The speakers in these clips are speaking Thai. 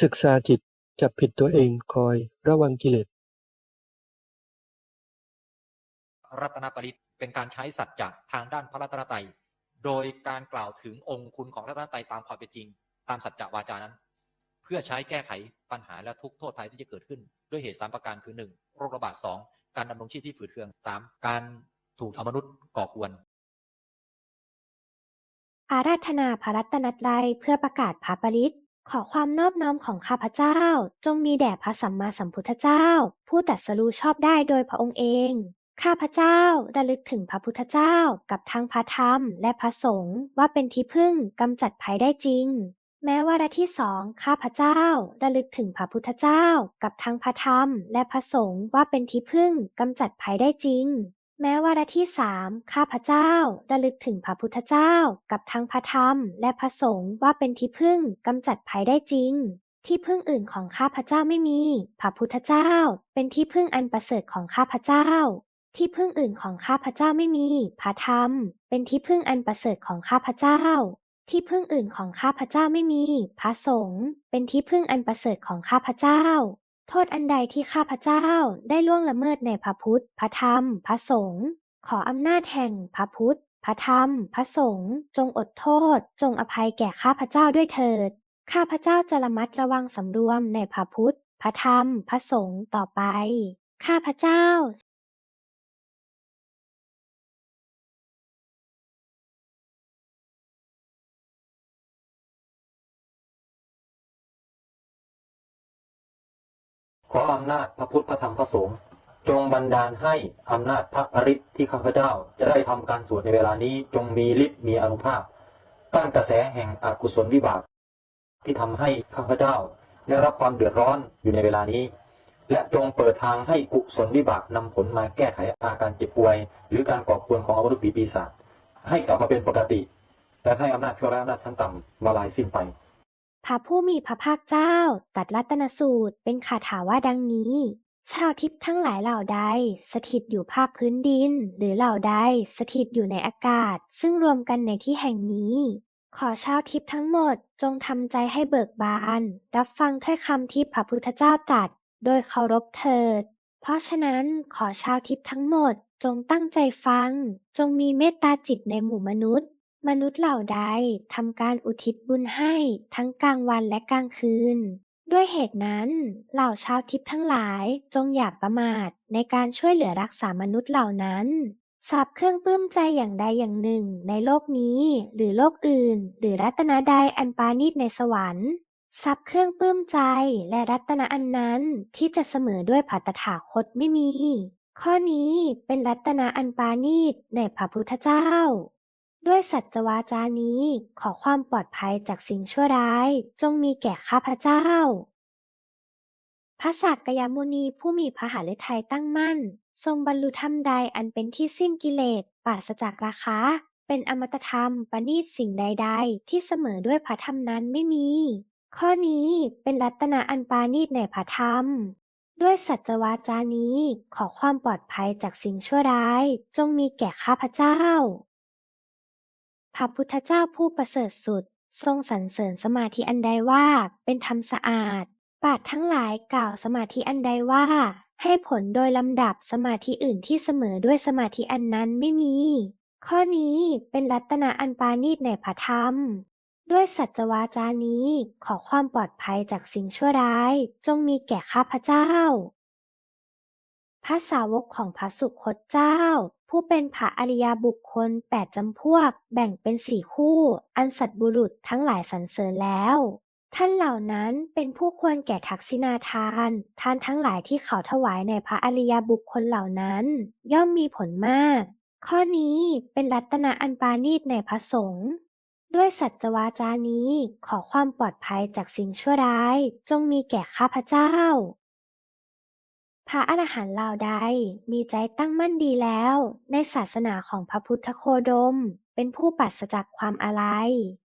ศึกษาจิต จับผิดตัวเอง คอย ระวังกิเลส รัตนปริตเป็นการใช้สัจจะทางด้านพระรัตนตรัย โดยการกล่าวถึงองค์คุณของรัตนตรัยตามความเป็นจริง ตามสัจจะวาจานั้น เพื่อใช้แก้ไขปัญหาและทุกข์โทษภัยที่จะเกิดขึ้น ด้วยเหตุสามประการคือหนึ่งโรคระบาดสองการดำรงชีพที่ฝืดเคืองสามการถูกอมนุษย์ก่อกวนอาราธนาพระรัตนตรัยเพื่อประกาศพระปริตร ขอความนอบน้อมของข้าพเจ้า จงมีแด่พระสัมมาสัมพุทธเจ้า ผู้ตรัสรู้ชอบได้โดยพระองค์เอง ข้าพเจ้าระลึกถึงพระพุทธเจ้ากับทั้งพระธรรมและพระสงฆ์ว่าเป็นที่พึ่งกำจัดภัยได้จริง แม้ว่าระที่สองข้าพเจ้าระลึกถึงพระพุทธเจ้ากับทั้งพระธรรมและพระสงฆ์ว่าเป็นที่พึ่งกำจัดภัยได้จริง แม้วาระที่สามข้าพเจ้าระลึกถึงพระพุทธเจ้ากับทั้งพระธรรมและพระสงฆ์ว่าเป็นที่พึ่งกำจัดภัยได้จริง ที่พึ่งอื่นของข้าพเจ้าไม่มี พระพุทธเจ้า เป็นที่พึ่งอันประเสริฐของข้าพเจ้า ที่พึ่งอื่นของข้าพเจ้าไม่มี พระธรรม เป็นที่พึ่งอันประเสริฐของข้าพเจ้า ที่พึ่งอื่นของข้าพเจ้าไม่มี พระสงฆ์เป็นที่พึ่งอันประเสริฐของข้าพเจ้า โทษอันใดที่ข้าพเจ้าได้ล่วงละเมิดในพระพุทธ พระธรรม พระสงฆ์ ขออำนาจแห่งพระพุทธ พระธรรม พระสงฆ์ จงอดโทษ จงอภัยแก่ข้าพเจ้าด้วยเถิด ข้าพเจ้าจะระมัดระวังสำรวมในพระพุทธ พระธรรม พระสงฆ์ต่อไป ข้าพเจ้า ขออำนาจพระพุทธพระธรรมพระสงฆ์จงบันดาลให้อำนาจพระอริศที่ข้าพเจ้าจะได้ทำการสวดในเวลานี้จงมีฤทธิ์มีอนุภาพต้านกระแสแห่งอกุศลวิบาก ที่ทำให้ข้าพเจ้าได้รับความเดือดร้อนอยู่ในเวลานี้ และจงเปิดทางให้กุศลวิบากนำผลมาแก้ไขอาการเจ็บป่วย หรือการก่อกวนของอวรุปีปีศาจให้กลับมาเป็นปกติ และให้อำนาจชั่วร้ายอำนาจชั้นต่ำมาลายสิ้นไป พระผู้มีพระภาคเจ้าตัดรัตนสูตรเป็นคาถาว่าดังนี้ ชาวทิพย์ทั้งหลายเหล่าใด สถิตอยู่ภาคพื้นดิน หรือเหล่าใดสถิตอยู่ในอากาศ ซึ่งรวมกันในที่แห่งนี้ ขอชาวทิพย์ทั้งหมดจงทำใจให้เบิกบาน รับฟังถ้อยคำที่พระพุทธเจ้าตรัสโดยเคารพเถิด เพราะฉะนั้นขอชาวทิพย์ทั้งหมดจงตั้งใจฟัง จงมีเมตตาจิตในหมู่มนุษย์ มนุษย์เหล่าใดทำการอุทิศบุญให้ทั้งกลางวันและกลางคืน ด้วยเหตุนั้น เหล่าชาวทิพย์ทั้งหลายจงอย่าประมาทในการช่วยเหลือรักษามนุษย์เหล่านั้นสับเครื่องปลื้มใจอย่างใดอย่างหนึ่งในโลกนี้ หรือโลกอื่น หรือรัตนาใดอันปาณีตในสวรรค์ทรัพย์เครื่องปลื้มใจและรัตนะอันนั้นที่จะเสมอด้วยผัตถาคตไม่มี ข้อนี้เป็นรัตนะอันปาณีตในพระพุทธเจ้า ด้วยสัจวาจานี้ ขอความปลอดภัยจากสิ่งชั่วร้าย จงมีแก่ข้าพเจ้า พระสักยมุนีผู้มีพระหฤทัยตั้งมั่น ทรงบรรลุธรรมใดอันเป็นที่สิ้นกิเลสปราศจากราคะ เป็นอมตะธรรมประณีตสิ่งใดๆ ที่เสมอด้วยพระธรรมนั้นไม่มี ข้อนี้เป็นรัตนะอันปาณีตในพระธรรมด้วยสัจวาจานี้ขอความปลอดภัยจากสิ่งชั่วร้าย จงมีแก่ข้าพเจ้า พระพุทธเจ้าผู้ประเสริฐสุด ทรงสรรเสริญสมาธิอันใดว่า เป็นธรรมสะอาดปาชญ์ทั้งหลายกล่าวสมาธิอันใดว่า ให้ผลโดยลำดับสมาธิอื่นที่เสมอด้วยสมาธิอันนั้นไม่มี ข้อนี้เป็นรัตนะอันปาณีตในพระธรรม ด้วยสัจวาจานี้ขอความปลอดภัยจากสิ่งชั่วร้าย จงมีแก่ข้าพเจ้า พระสาวกของพระสุคตเจ้า ผู้เป็นพระอริยบุคคลแปดจำพวก แบ่งเป็นสี่คู่ อันสัตบุรุษทั้งหลายสรรเสริญแล้ว ท่านเหล่านั้นเป็นผู้ควรแก่ทักษิณาทาน ทานทั้งหลายที่เขาถวายในพระอริยบุคคลเหล่านั้น ย่อมมีผลมาก ข้อนี้เป็นรัตนะอันปาณีตในพระสงฆ์ด้วยสัจวาจานี้ขอความปลอดภัยจากสิ่งชั่วร้าย จงมีแก่ข้าพเจ้า พระอรหันต์เหล่าใดมีใจตั้งมั่นดีแล้ว ในศาสนาของพระพุทธโคดม เป็นผู้ปราศจากความอาลัย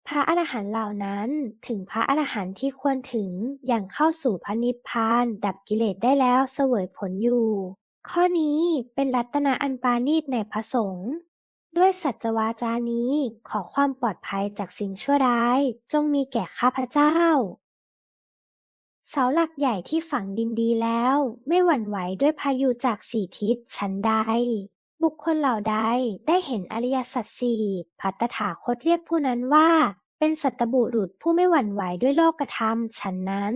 พระอรหันต์เหล่านั้นถึงพระอรหันต์ที่ควรถึงอย่างเข้าสู่พระนิพพาน ดับกิเลสได้แล้วเสวยผลอยู่ ข้อนี้เป็นรัตนะอันปาณีตในพระสงฆ์ด้วยสัจวาจานี้ขอความปลอดภัยจากสิ่งชั่วร้าย จงมีแก่ข้าพเจ้า เสาหลักใหญ่ที่ฝังดินดีแล้ว ไม่หวั่นไหวด้วยพายุจากสี่ทิศฉันใด บุคคลเหล่าใดได้เห็นอริยสัจสี่พัตตถาคตเรียกผู้นั้นว่า เป็นสัตบุรุษผู้ไม่หวั่นไหวด้วยโลกธรรมฉันนั้น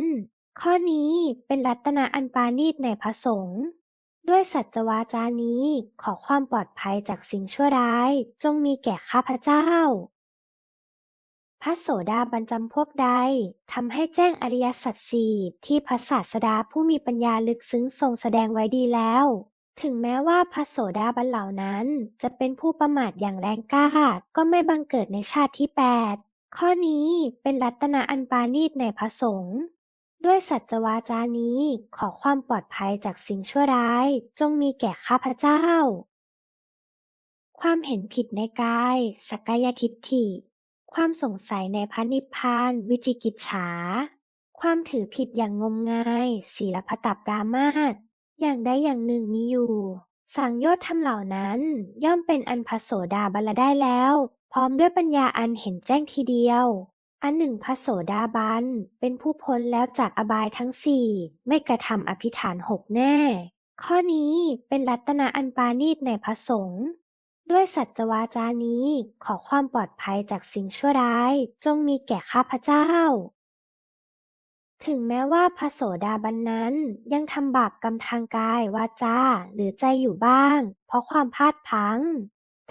ข้อนี้เป็นรัตนะอันปาณีตในพระสงฆ์ด้วยสัจวาจานี้ขอความปลอดภัยจากสิ่งชั่วร้าย จงมีแก่ข้าพเจ้า พระโสดาบันจำพวกใด ทำให้แจ้งอริยสัจสี่ที่พระศาสดาผู้มีปัญญาลึกซึ้งทรงแสดงไว้ดีแล้ว ถึงแม้ว่าพระโสดาบันเหล่านั้น จะเป็นผู้ประมาทอย่างแรงกล้า ก็ไม่บังเกิดในชาติที่แปดข้อนี้เป็นรัตนะอันปาณีตในพระสงฆ์ด้วยสัจวาจานี้ขอความปลอดภัยจากสิ่งชั่วร้าย จงมีแก่ข้าพเจ้า ความเห็นผิดในกาย สักกายทิฏฐิ ความสงสัยในพระนิพพาน วิจิกิจฉา ความถือผิดอย่างงมงาย ศีลพตปรามาสอย่างใดอย่างหนึ่งมีอยู่ สังโยชน์ธรรมเหล่านั้น ย่อมเป็นอันพระโสดาบันได้แล้ว พร้อมด้วยปัญญาอันเห็นแจ้งทีเดียว อันหนึ่งพระโสดาบันเป็นผู้พ้นแล้วจากอบายทั้งสี่ไม่กระทำอภิฐานหกแน่ ข้อนี้เป็นรัตนะอันปาณีตในพระสงฆ์ ด้วยสัจวาจานี้ ขอความปลอดภัยจากสิ่งชั่วร้าย จงมีแก่ข้าพเจ้า ถึงแม้ว่าพระโสดาบันนั้นยังทำบาปกรรมทางกายวาจาหรือใจอยู่บ้าง เพราะความพลาดพลั้ง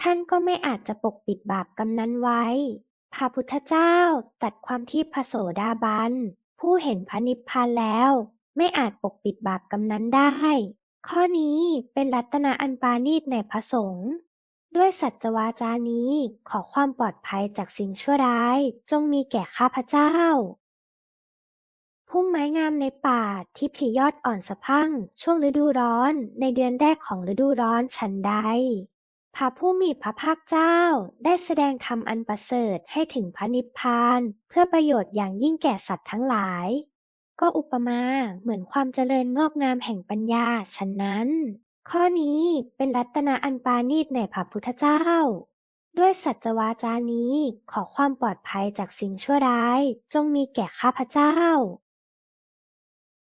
ท่านก็ไม่อาจจะปกปิดบาปกรรมนั้นไว้ พระพุทธเจ้าตัดความที่พระโสดาบัน ผู้เห็นพระนิพพานแล้ว ไม่อาจปกปิดบาปกรรมนั้นได้ ข้อนี้เป็นรัตนะอันปาณีตในพระสงฆ์ ด้วยสัจวาจานี้ขอความปลอดภัยจากสิ่งชั่วร้ายจงมีแก่ข้าพเจ้า พุ่มไม้งามในป่าที่พลียอดอ่อนสะพั่ง ช่วงฤดูร้อนในเดือนแรกของฤดูร้อนฉันใดพระผู้มีพระภาคเจ้าได้แสดงธรรมอันประเสริฐให้ถึงพระนิพพาน เพื่อประโยชน์อย่างยิ่งแก่สัตว์ทั้งหลาย ก็อุปมาเหมือนความเจริญงอกงามแห่งปัญญาฉะนั้น ข้อนี้เป็นรัตนะอันปาณีตในพระพุทธเจ้า ด้วยสัจวาจานี้ขอความปลอดภัยจากสิ่งชั่วร้าย จงมีแก่ข้าพเจ้า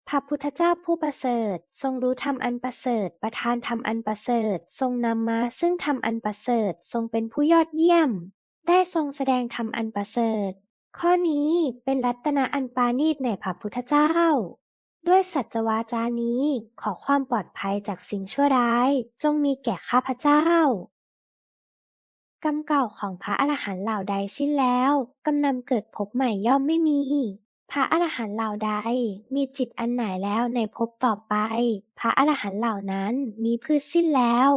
พระพุทธเจ้าผู้ประเสริฐ ทรงรู้ธรรมอันประเสริฐ ประทานธรรมอันประเสริฐ ทรงนำมาซึ่งธรรมอันประเสริฐ ทรงเป็นผู้ยอดเยี่ยม ได้ทรงแสดงธรรมอันประเสริฐ ข้อนี้เป็นรัตนะอันปาณีตในพระพุทธเจ้า ด้วยสัจวาจานี้ ขอความปลอดภัยจากสิ่งชั่วร้าย จงมีแก่ข้าพเจ้ากรรมเก่าของพระอรหันต์เหล่าใดสิ้นแล้วกำนำเกิดภพใหม่ย่อมไม่มี พระอรหันต์เหล่าใดมีจิตอันหนาแล้วในภพต่อไป พระอรหันต์เหล่านั้นมีพืชสิ้นแล้ว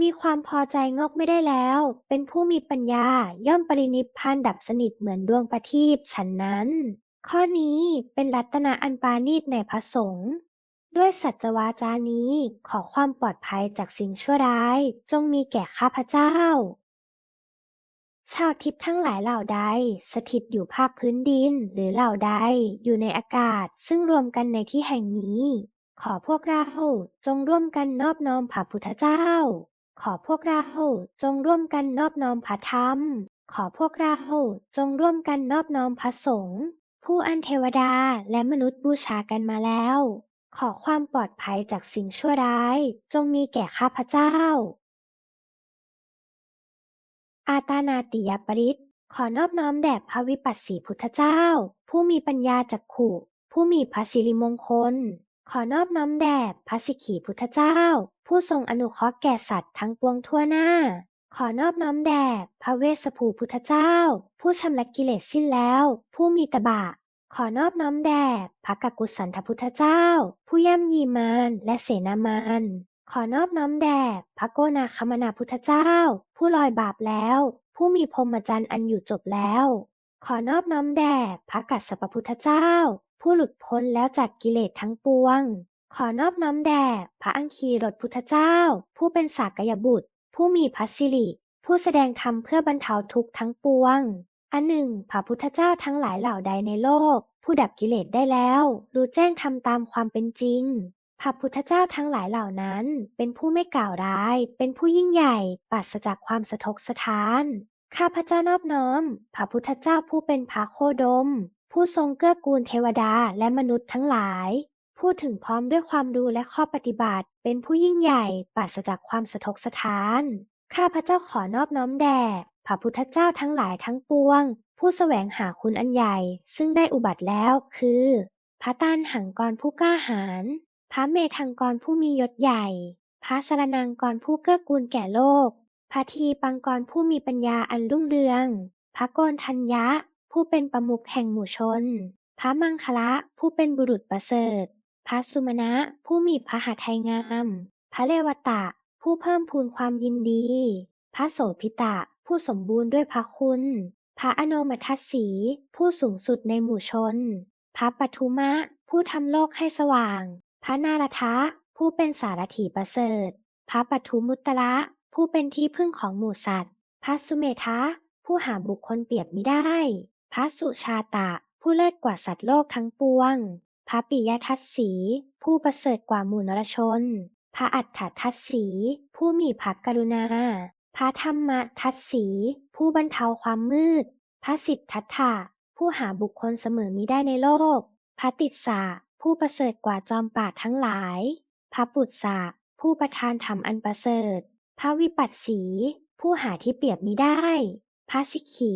มีความพอใจงอกไม่ได้แล้ว เป็นผู้มีปัญญาย่อมปรินิพพานดับสนิทเหมือนดวงประทีปฉันนั้น ข้อนี้เป็นรัตนะอันปาณีตในพระสงฆ์ ด้วยสัจวาจานี้ขอความปลอดภัยจากสิ่งชั่วร้ายจงมีแก่ข้าพเจ้า ชาวทิพย์ทั้งหลายเหล่าใด สถิตอยู่ภาคพื้นดินหรือเหล่าใดอยู่ในอากาศซึ่งรวมกันในที่แห่งนี้ ขอพวกเราจงร่วมกันนอบน้อมพระพุทธเจ้า ขอพวกเราจงร่วมกันนอบน้อมพระธรรม ขอพวกเราจงร่วมกันนอบน้อมพระสงฆ์ ผู้อันเทวดาและมนุษย์บูชากันมาแล้ว ขอความปลอดภัยจากสิ่งชั่วร้าย จงมีแก่ข้าพเจ้า อาตานาติยปริตขอนอบน้อมแด่พระวิปัสสีพุทธเจ้า ผู้มีปัญญาจักขุ ผู้มีพระสิริมงคล ขอนอบน้อมแด่พระสิกขีพุทธเจ้า ผู้ทรงอนุเคราะห์แก่สัตว์ทั้งปวงทั่วหน้า ขอนอบน้อมแด่พระเวสสภูพุทธเจ้า ผู้ชำระกิเลสสิ้นแล้ว ผู้มีตบะ ขอนอบน้อมแด่พระกักุสันทพุทธเจ้า ผู้ย่ำยีมารและเสนามารขอนอบน้อมแด่พระโกนาคมนาพุทธเจ้า ผู้ลอยบาปแล้ว ผู้มีพรหมจรรย์อันอยู่จบแล้ว ขอนอบน้อมแด่พระกัสสปพุทธเจ้า ผู้หลุดพ้นแล้วจากกิเลสทั้งปวง ขอนอบน้อมแด่พระอังคีรสพุทธเจ้า ผู้เป็นสากยบุตร ผู้มีพระสิริ ผู้แสดงธรรมเพื่อบรรเทาทุกข์ทั้งปวง อันหนึ่งพระพุทธเจ้าทั้งหลายเหล่าใดในโลก ผู้ดับกิเลสได้แล้ว รู้แจ้งทำตามความเป็นจริงพระพุทธเจ้าทั้งหลายเหล่านั้น เป็นผู้ไม่กล่าวร้าย เป็นผู้ยิ่งใหญ่ปราศจากความสะทกสะท้าน ข้าพเจ้านอบน้อมพระพุทธเจ้าผู้เป็นพระโคดม ผู้ทรงเกื้อกูลเทวดาและมนุษย์ทั้งหลาย พูดถึงพร้อมด้วยความรู้และข้อปฏิบัติ เป็นผู้ยิ่งใหญ่ปราศจากความสะทกสถาน ข้าพเจ้าขอนอบน้อมแด่พระพุทธเจ้าทั้งหลายทั้งปวง ผู้แสวงหาคุณอันใหญ่ ซึ่งได้อุบัติแล้วคือ พระตานหังกรผู้กล้าหาญพระเมธังกรผู้มียศใหญ่ พระสรนังกรผู้เกื้อกูลแก่โลก พระทีปังกรผู้มีปัญญาอันรุ่งเรือง พระโกนทัญญะ ผู้เป็นประมุขแห่งหมู่ชน พระมังคละผู้เป็นบุรุษประเสริฐ ระสุมาณะผู้มีพระหัตถ์ไทยงาม พระเลวตะ ผู้เพิ่มพูนความยินดี พระโสพิตะ ผู้สมบูรณ์ด้วยพระคุณ พระอโนมัทัสสี ผู้สูงสุดในหมู่ชน พระปทุมะ ผู้ทำโลกให้สว่าง พระนารทะ ผู้เป็นสารถีประเสริฐ พระปทุมุตตระ ผู้เป็นที่พึ่งของหมู่สัตว์ พระสุเมธะ ผู้หาบุคคลเปรียบมิได้ พระสุชาตะ ผู้เลิศกว่าสัตว์โลกทั้งปวง พระปิยทัสสี ผู้ประเสริฐกว่าหมู่นรชน พระอัฏฐทัสสี ผู้มีพระกรุณา พระธรรมทัสสี ผู้บรรเทาความมืด พระสิทธัตถะผู้หาบุคคลเสมอมิได้ในโลก พระติสสะผู้ประเสริฐกว่าจอมปราทั้งหลาย พระปุตสะผู้ประทานธรรมอันประเสริฐ พระวิปัสสี ผู้หาที่เปรียบมิได้ พระสิกขี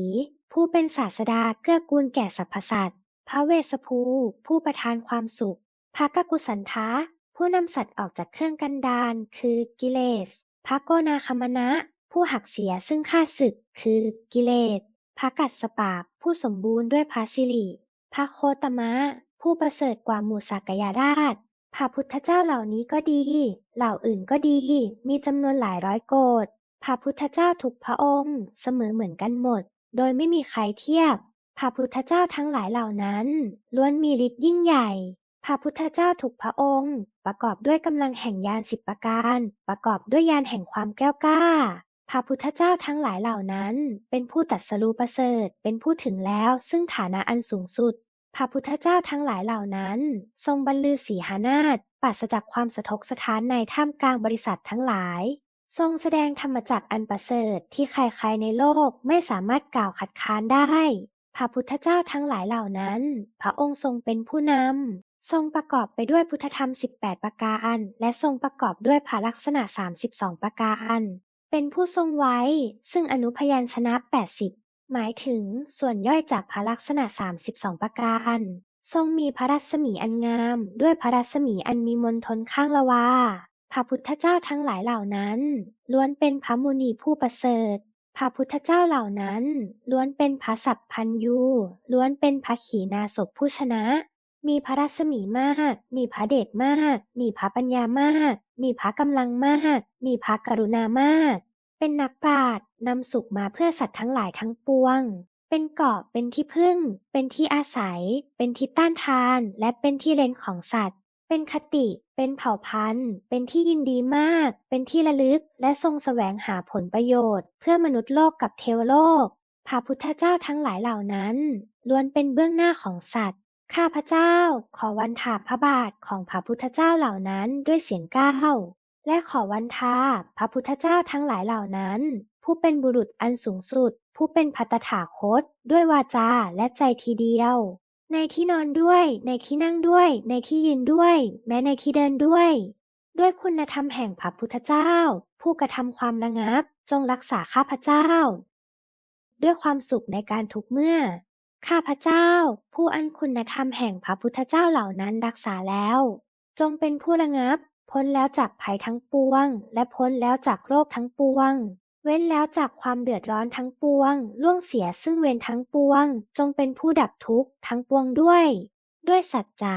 ผู้เป็นศาสดาเกื้อกูลแก่สรรพสัตว พระเวสภู ผู้ประทานความสุข พระกกุสันทะผู้นำสัตว์ออกจากเครื่องกันดารคือกิเลส พระโกนาคมณะ ผู้หักเสียซึ่งข้าศึกคือกิเลส พระกัสสปะผู้สมบูรณ์ด้วยพระสิริ พระโคตมะ ผู้ประเสริฐกว่าหมู่สักยาราช พระพุทธเจ้าเหล่านี้ก็ดี เหล่าอื่นก็ดี มีจำนวนหลายร้อยโกฏพระพุทธเจ้าทุกพระองค์ เสมอเหมือนกันหมด โดยไม่มีใครเทียบ พระพุทธเจ้าทั้งหลายเหล่านั้นล้วนมีฤทธิ์ยิ่งใหญ่ พระพุทธเจ้าทุกพระองค์ ประกอบด้วยกำลังแห่งญาณสิบประการ ประกอบด้วยญาณแห่งความแก้วกล้า พระพุทธเจ้าทั้งหลายเหล่านั้น เป็นผู้ตัดสรู้ประเสริฐ เป็นผู้ถึงแล้วซึ่งฐานะอันสูงสุด พระพุทธเจ้าทั้งหลายเหล่านั้น ทรงบรรลือสีหานาฏปราศจากความสะทกสถานในท่ามกลางบริษัททั้งหลายทรงแสดงธรรมจักอันประเสริฐที่ใครๆในโลกไม่สามารถกล่าวขัดค้านได้ พระพุทธเจ้าทั้งหลายเหล่านั้น พระองค์ทรงเป็นผู้นำ ทรงประกอบไปด้วยพุทธธรรม 18 ประการและทรงประกอบด้วยพระลักษณะ 32 ประการเป็นผู้ทรงไว้ ซึ่งอนุพยัญชนะ 80 หมายถึงส่วนย่อยจากพระลักษณะ 32 ประการ ทรงมีพระรัศมีอันงาม ด้วยพระรัศมีอันมีมนทนข้างละวาพระพุทธเจ้าทั้งหลายเหล่านั้น ล้วนเป็นพระมุนีผู้ประเสริฐ พระพุทธเจ้าเหล่านั้น ล้วนเป็นพระสัพพัญยูล้วนเป็นพระขีณาสพผู้ชนะ มีพระรัศมีมาก มีพระเดชมาก มีพระปัญญามาก มีพระกำลังมาก มีพระกรุณามาก เป็นนักปราชญ์นำสุขมาเพื่อสัตว์ทั้งหลายทั้งปวง เป็นเกาะเป็นที่พึ่ง เป็นที่อาศัย เป็นที่ต้านทาน และเป็นที่เร้นของสัตว์ เป็นคติ เป็นเผ่าพันธุ์ เป็นที่ยินดีมาก เป็นที่ระลึก และทรงแสวงหาผลประโยชน์ เพื่อมนุษย์โลกกับเทวโลก พระพุทธเจ้าทั้งหลายเหล่านั้นล้วนเป็นเบื้องหน้าของสัตว์ ข้าพเจ้า ขอวันถาพระบาทของพระพุทธเจ้าเหล่านั้นด้วยเสียงก้าวและขอวันทาพระพุทธเจ้าทั้งหลายเหล่านั้น ผู้เป็นบุรุษอันสูงสุด ผู้เป็นพัตถาคต ด้วยวาจาและใจทีเดียว ในที่นอนด้วย ในที่นั่งด้วย ในที่ยืนด้วย แม้ในที่เดินด้วย ด้วยคุณธรรมแห่งพระพุทธเจ้า ผู้กระทำความระงับ จงรักษาข้าพเจ้า ด้วยความสุขในการทุกเมื่อ ข้าพเจ้า ผู้อันคุณธรรมแห่งพระพุทธเจ้าเหล่านั้นรักษาแล้ว จงเป็นผู้ระงับ พ้นแล้วจากภัยทั้งปวง และพ้นแล้วจากโรคทั้งปวง เว้นแล้วจากความเดือดร้อนทั้งปวง ล่วงเสียซึ่งเวรทั้งปวง จงเป็นผู้ดับทุกข์ทั้งปวงด้วย ด้วยสัจจะ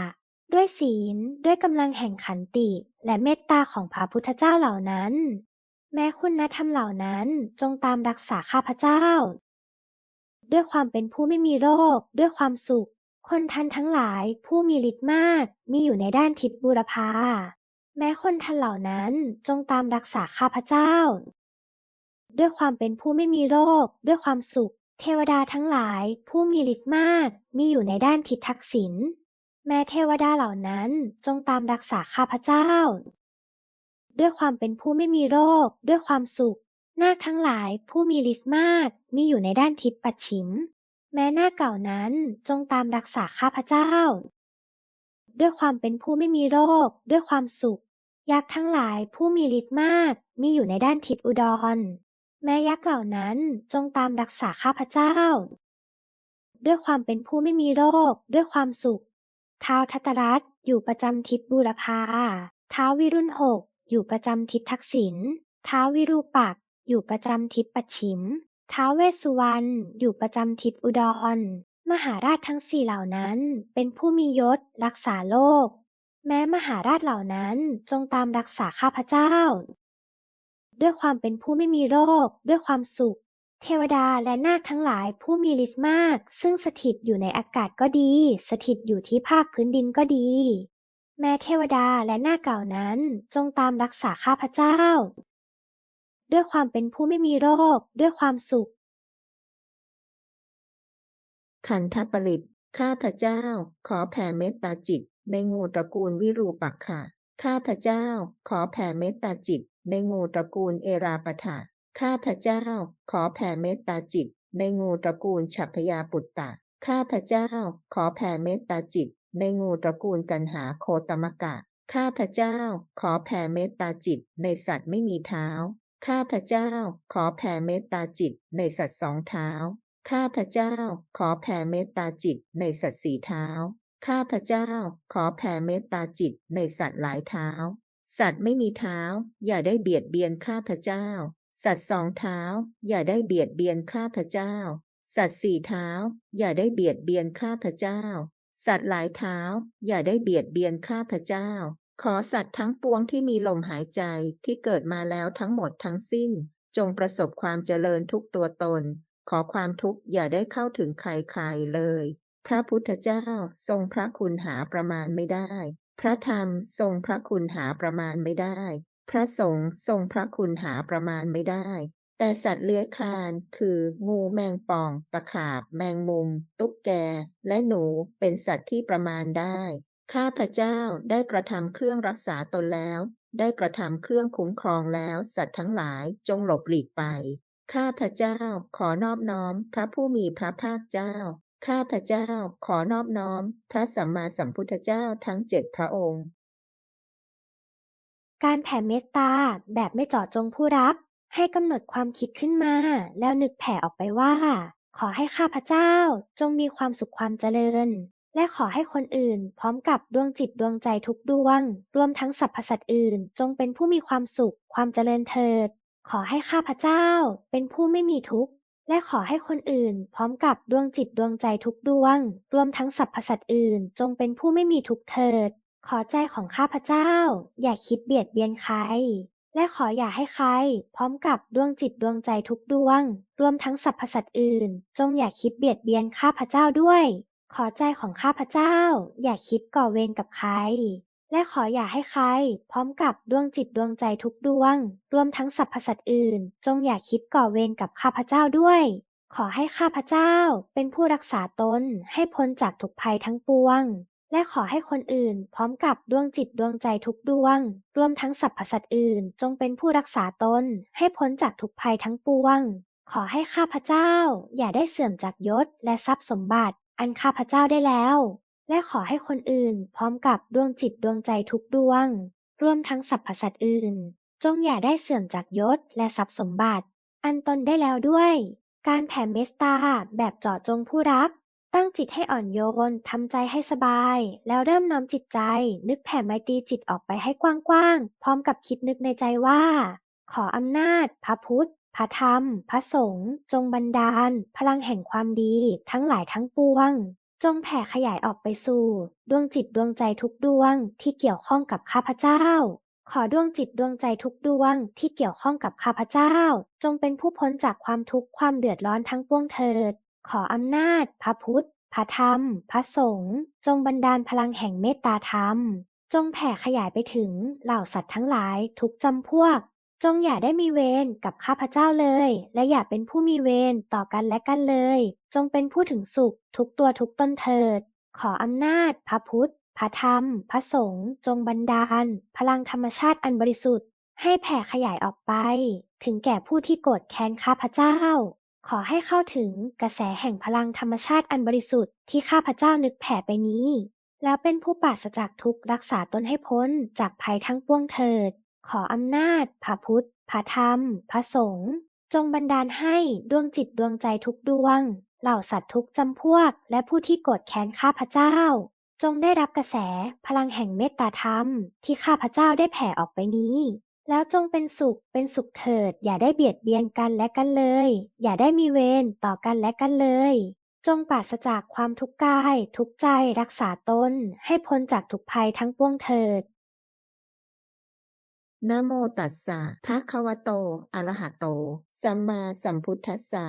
ด้วยศีล ด้วยกำลังแห่งขันติ และเมตตาของพระพุทธเจ้าเหล่านั้น แม้คุณธรรมเหล่านั้นจงตามรักษาข้าพเจ้า ด้วยความเป็นผู้ไม่มีโรค ด้วยความสุข คนทันทั้งหลายผู้มีฤทธิ์มาก มีอยู่ในด้านทิศบูรพาแม้คนทันเหล่านั้นจงตามรักษาข้าพเจ้า ด้วยความเป็นผู้ไม่มีโรค ด้วยความสุข เทวดาทั้งหลาย ผู้มีฤทธิ์มาก มีอยู่ในด้านทิศทักษิณ แม้เทวดาเหล่านั้นจงตามรักษาข้าพเจ้า ด้วยความเป็นผู้ไม่มีโรค ด้วยความสุข นาคทั้งหลาย ผู้มีฤทธิ์มาก มีอยู่ในด้านทิศปัจฉิม แม้น้าเก่านั้นจงตามรักษาข้าพเจ้า ด้วยความเป็นผู้ไม่มีโรค ด้วยความสุขยักษ์ทั้งหลายผู้มีฤทธิ์มาก มีอยู่ในด้านทิศอุดร แม้ยักษ์เหล่านั้นจงตามรักษาข้าพเจ้า ด้วยความเป็นผู้ไม่มีโรค ด้วยความสุข ท้าวทัตตรัตอยู่ประจำทิศบูรพาท้าววิรุณหกอยู่ประจำทิศทักษิณท้าววิรูปักษ์อยู่ประจำทิศปัจฉิม ท้าวเวสสุวรรณอยู่ประจำทิศอุดร มหาราชทั้งสี่เหล่านั้นเป็นผู้มียศรักษาโลก แม้มหาราชเหล่านั้นจงตามรักษาข้าพเจ้า ด้วยความเป็นผู้ไม่มีโรค ด้วยความสุข เทวดาและนาคทั้งหลายผู้มีฤทธิ์มาก ซึ่งสถิตอยู่ในอากาศก็ดี สถิตอยู่ที่ภาคพื้นดินก็ดี แม้เทวดาและนาคเก่านั้นจงตามรักษาข้าพเจ้า ด้วยความเป็นผู้ไม่มีโรค ด้วยความสุข ขันธปริตข้าพเจ้า ขอแผ่เมตตาจิต ในงูตระกูลวิรูปักขะข้าพเจ้า ขอแผ่เมตตาจิต ในงูตระกูลเอราปถะข้าพเจ้าขอแผ่เมตตาจิต ในงูตระกูลฉัพยาปุตตะข้าพเจ้าขอแผ่เมตตาจิต ในงูตระกูลกันหาโคตมกะข้าพเจ้าขอแผ่เมตตาจิต ในสัตว์ไม่มีเท้าข้าพเจ้าขอแผ่เมตตาจิต ในสัตว์สองเท้าข้าพเจ้าขอแผ่เมตตาจิต ในสัตว์สี่เท้าข้าพเจ้าขอแผ่เมตตาจิต ในสัตว์หลายเท้า สัตว์ไม่มีเท้า อย่าได้เบียดเบียนข้าพเจ้า สัตว์สองเท้า อย่าได้เบียดเบียนข้าพเจ้า สัตว์สี่เท้า อย่าได้เบียดเบียนข้าพเจ้า สัตว์หลายเท้า อย่าได้เบียดเบียนข้าพเจ้า ขอสัตว์ทั้งปวงที่มีลมหายใจที่เกิดมาแล้วทั้งหมดทั้งสิ้น จงประสบความเจริญทุกตัวตน ขอความทุกข์อย่าได้เข้าถึงใครๆเลย พระพุทธเจ้าทรงพระคุณหาประมาณไม่ได้ พระธรรมทรงพระคุณหาประมาณไม่ได้ พระสงฆ์ทรงพระคุณหาประมาณไม่ได้ แต่สัตว์เลื้อยคลานคือ งูแมงป่อง ตะขาบ แมงมุม ตุ๊กแก และหนูเป็นสัตว์ที่ประมาณได้ ข้าพเจ้าได้กระทำเครื่องรักษาตนแล้ว ได้กระทำเครื่องคุ้มครองแล้ว สัตว์ทั้งหลายจงหลบหลีกไป ข้าพเจ้าขอนอบน้อมพระผู้มีพระภาคเจ้า ข้าพระเจ้าขอนอบน้อม พระสัมมาสัมพุทธเจ้าทั้งเจ็ดพระองค์ การแผ่เมตตาแบบไม่เจาะจงผู้รับ ให้กำหนดความคิดขึ้นมา แล้วนึกแผ่ออกไปว่า ขอให้ข้าพเจ้าจงมีความสุขความเจริญ และขอให้คนอื่น พร้อมกับดวงจิตดวงใจทุกดวง รวมทั้งสรรพสัตว์อื่น จงเป็นผู้มีความสุขความเจริญเถิด ขอให้ข้าพเจ้าเป็นผู้ไม่มีทุกข์ และขอให้คนอื่น พร้อมกับดวงจิตดวงใจทุกดวง รวมทั้งสรรพสัตว์อื่น จงเป็นผู้ไม่มีทุกข์เถิด ขอใจของข้าพเจ้า อย่าคิดเบียดเบียนใคร และขออย่าให้ใคร พร้อมกับดวงจิตดวงใจทุกดวง รวมทั้งสรรพสัตว์อื่น จงอย่าคิดเบียดเบียนข้าพเจ้าด้วย ขอใจของข้าพเจ้า อย่าคิดก่อเวรกับใคร และขออย่าให้ใคร พร้อมกับดวงจิตดวงใจทุกดวง รวมทั้งสรรพสัตว์อื่น จงอย่าคิดก่อเวรกับข้าพเจ้าด้วย ขอให้ข้าพเจ้าเป็นผู้รักษาตนให้พ้นจากทุกภัยทั้งปวง และขอให้คนอื่น พร้อมกับดวงจิตดวงใจทุกดวง รวมทั้งสรรพสัตว์อื่น จงเป็นผู้รักษาตนให้พ้นจากทุกภัยทั้งปวง ขอให้ข้าพเจ้า อย่าได้เสื่อมจากยศและทรัพย์สมบัติ อันข้าพเจ้าได้แล้ว และขอให้คนอื่น พร้อมกับดวงจิตดวงใจทุกดวง รวมทั้งสรรพสัตว์อื่น จงอย่าได้เสื่อมจากยศและทรัพย์สมบัติ อันตนได้แล้วด้วย การแผ่เมตตาแบบเจาะจงผู้รับ ตั้งจิตให้อ่อนโยนทำใจให้สบาย แล้วเริ่มน้อมจิตใจ นึกแผ่ไมตรีจิตออกไปให้กว้างๆพร้อมกับคิดนึกในใจว่า ขออำนาจ พระพุทธพระธรรม พระสงฆ์ จงบันดาล พลังแห่งความดี ทั้งหลายทั้งปวง จงแผ่ขยายออกไปสู่ ดวงจิตดวงใจทุกดวงที่เกี่ยวข้องกับข้าพเจ้า ขอดวงจิตดวงใจทุกดวงที่เกี่ยวข้องกับข้าพเจ้า จงเป็นผู้พ้นจากความทุกข์ความเดือดร้อนทั้งปวงเถิด ขออำนาจ พระพุทธ พระธรรม พระสงฆ์จงบันดาลพลังแห่งเมตตาธรรม จงแผ่ขยายไปถึงเหล่าสัตว์ทั้งหลายทุกจำพวก จงอย่าได้มีเวรกับข้าพเจ้าเลย และอย่าเป็นผู้มีเวรต่อกันและกันเลย จงเป็นผู้ถึงสุข ทุกตัวทุกตนเถิด ขออำนาจ พระพุทธ พระธรรม พระสงฆ์จงบันดาล พลังธรรมชาติอันบริสุทธิ์ ให้แผ่ขยายออกไป ถึงแก่ผู้ที่โกรธแค้นข้าพเจ้า ขอให้เข้าถึงกระแสแห่งพลังธรรมชาติอันบริสุทธิ์ที่ข้าพเจ้านึกแผ่ไปนี้ แล้วเป็นผู้ปราศจากทุกข์รักษาตนให้พ้นจากภัยทั้งปวงเถิด ขออำนาจ พระพุทธ พระธรรม พระสงฆ์จงบันดาลให้ดวงจิตดวงใจทุกดวง เหล่าสัตว์ทุกจำพวก และผู้ที่โกรธแค้นข้าพเจ้า จงได้รับกระแสพลังแห่งเมตตาธรรม ที่ข้าพเจ้าได้แผ่ออกไปนี้ แล้วจงเป็นสุขเป็นสุขเถิด อย่าได้เบียดเบียนกันและกันเลย อย่าได้มีเวรต่อกันและกันเลย จงปราศจากความทุกข์กาย ทุกใจรักษาตนให้พ้นจากทุกภัยทั้งปวงเถิด นะโมตัสสะภะคะวะโต อะระหะโต สัมมาสัมพุทธัสสะ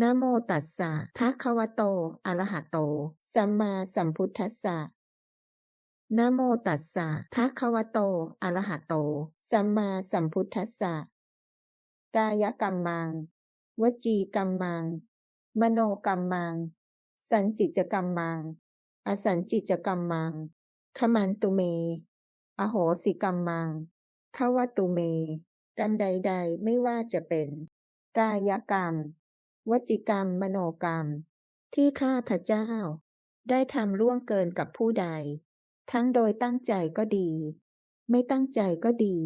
นะโมตัสสะภะคะวะโต อะระหะโต สัมมาสัมพุทธัสสะนะโมตัสสะภะคะวะโต อะระหะโต สัมมาสัมพุทธัสสะ กายกรรมัง วจีกรรมัง มโนกรรมัง สันจิจกรรมัง อสันจิจกรรมัง ขมันตุเม อโหสิกรรมมังภวตุเม กรรมใด ๆ ไม่ว่าจะเป็น กายกรรม วจิกรรม มโนกรรม ที่ข้าพเจ้า ได้ทำล่วงเกินกับผู้ใด ทั้งโดยตั้งใจก็ดี ไม่ตั้งใจก็ดี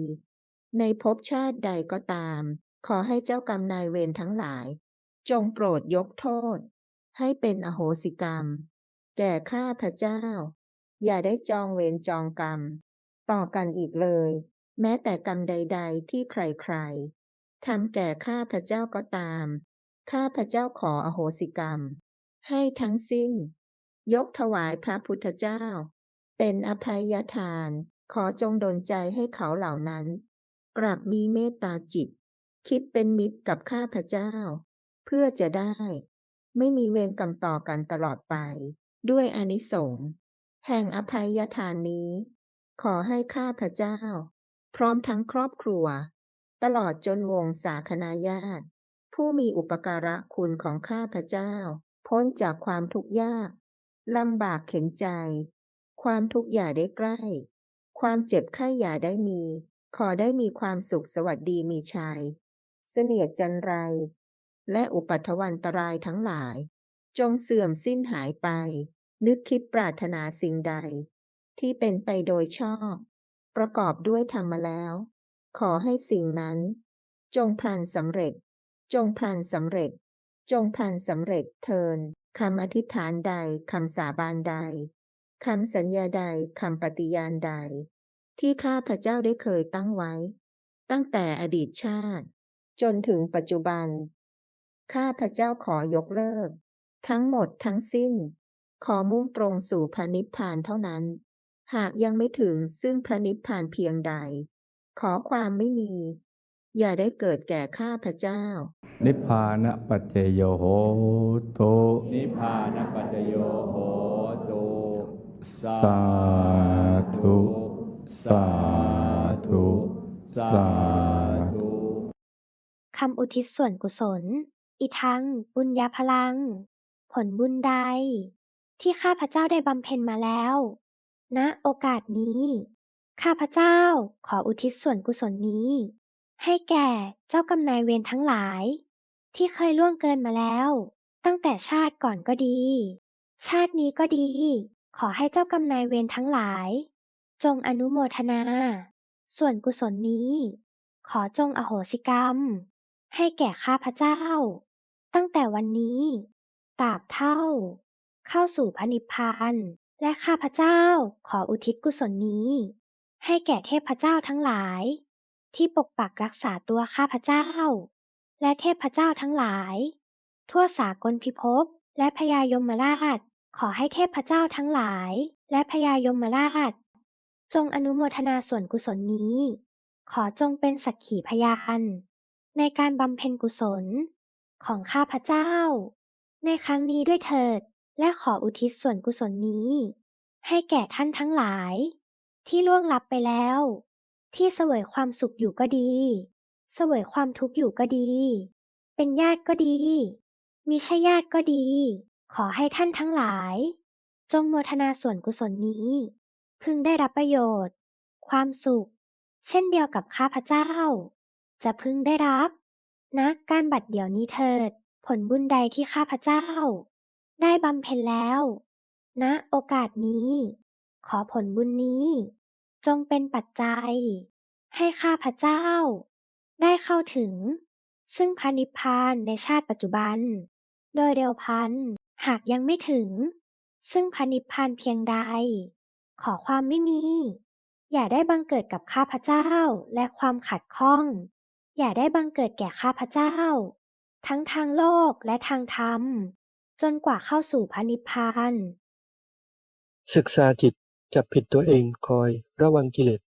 ในภพชาติใดก็ตาม ขอให้เจ้ากรรมนายเวรทั้งหลาย จงโปรดยกโทษ ให้เป็นอโหสิกรรม แก่ข้าพเจ้า อย่าได้จองเวรจองกรรม ต่อกันอีกเลย แม้แต่กรรมใด ๆ ที่ใครๆทำแก่ข้าพระเจ้าก็ตาม ข้าพระเจ้าขออโหสิกรรม ให้ทั้งสิ้น ยกถวายพระพุทธเจ้า เป็นอภัยทาน ขอจงดลใจให้เขาเหล่านั้น กลับมีเมตตาจิต คิดเป็นมิตรกับข้าพระเจ้า เพื่อจะได้ ไม่มีเวรกรรมต่อกันตลอดไป ด้วยอนิสงส์แห่งอภัยทานนี้ ขอให้ข้าพเจ้า พร้อมทั้งครอบครัว ตลอดจนวงสาคณาญาติ ผู้มีอุปการะคุณของข้าพเจ้า พ้นจากความทุกข์ยากลำบากเข็นใจ ความทุกข์อย่าได้ใกล้ ความเจ็บไข้อย่าได้มี ขอได้มีความสุขสวัสดีมีชัย เสนียดจันไร และอุปัทวันตรายทั้งหลาย จงเสื่อมสิ้นหายไป นึกคิดปรารถนาสิ่งใด ที่เป็นไปโดยชอบ ประกอบด้วยธรรมแล้ว ขอให้สิ่งนั้น จงพลันสำเร็จ จงพลันสำเร็จ จงพลันสำเร็จเทินคำอธิษฐานใดคำสาบานใดคำสัญญาใดคำปฏิญาณใด ที่ข้าพระเจ้าได้เคยตั้งไว้ ตั้งแต่อดีตชาติ จนถึงปัจจุบัน ข้าพระเจ้าขอยกเลิก ทั้งหมดทั้งสิ้น ขอมุ่งตรงสู่พระนิพพานเท่านั้น หากยังไม่ถึงซึ่งพระนิพพานเพียงใด ขอความไม่มี อย่าได้เกิดแก่ข้าพเจ้า นิพพานะปัจเจโยโหตุนิพพานปัจจโยโหตุสาธุสาธุสาธุคำอุทิศส่วนกุศล อีทังบุญญาพลัง ผลบุญใด ที่ข้าพเจ้าได้บำเพ็ญมาแล้ว ณโอกาสนี้ ข้าพเจ้าขออุทิศส่วนกุศลนี้ ให้แก่เจ้ากรรมนายเวรทั้งหลาย ที่เคยล่วงเกินมาแล้ว ตั้งแต่ชาติก่อนก็ดี ชาตินี้ก็ดี ขอให้เจ้ากรรมนายเวรทั้งหลาย จงอนุโมทนา ส่วนกุศลนี้ ขอจงอโหสิกรรม ให้แก่ข้าพเจ้า ตั้งแต่วันนี้ตราบเท่า เข้าสู่พระนิพพาน และข้าพเจ้าขออุทิศกุศลนี้ ให้แก่เทพเจ้าทั้งหลาย ที่ปกปักรักษาตัวข้าพเจ้า และเทพเจ้าทั้งหลาย ทั่วสากลพิภพและพญายมราช ขอให้เทพเจ้าทั้งหลาย และพญายมราช จงอนุโมทนาส่วนกุศลนี้ ขอจงเป็นสักขีพยานในการบำเพ็ญกุศล ของข้าพเจ้า ในครั้งนี้ด้วยเถิด และขออุทิศส่วนกุศลนี้ ให้แก่ท่านทั้งหลาย ที่ล่วงลับไปแล้ว ที่เสวยความสุขอยู่ก็ดี เสวยความทุกข์อยู่ก็ดี เป็นญาติก็ดี มิใช่ญาติก็ดี ขอให้ท่านทั้งหลาย จงโมทนาส่วนกุศลนี้ พึงได้รับประโยชน์ ความสุข เช่นเดียวกับข้าพเจ้า จะพึงได้รับณณการบัดเดี๋ยวนี้เถิด ผลบุญใดที่ข้าพเจ้า ได้บำเพ็ญแล้วณโอกาสนี้ ขอผลบุญนี้ จงเป็นปัจจัย ให้ข้าพเจ้า ได้เข้าถึง ซึ่งพระนิพพานในชาติปัจจุบัน โดยเร็วพันหากยังไม่ถึง ซึ่งพระนิพพานเพียงใด ขอความไม่มี อย่าได้บังเกิดกับข้าพเจ้าและความขัดข้อง อย่าได้บังเกิดแก่ข้าพเจ้า ทั้งทางโลกและทางธรรม จนกว่าเข้าสู่พระนิพพาน ศึกษาจิต จับผิดตัวเอง คอย ระวังกิเลส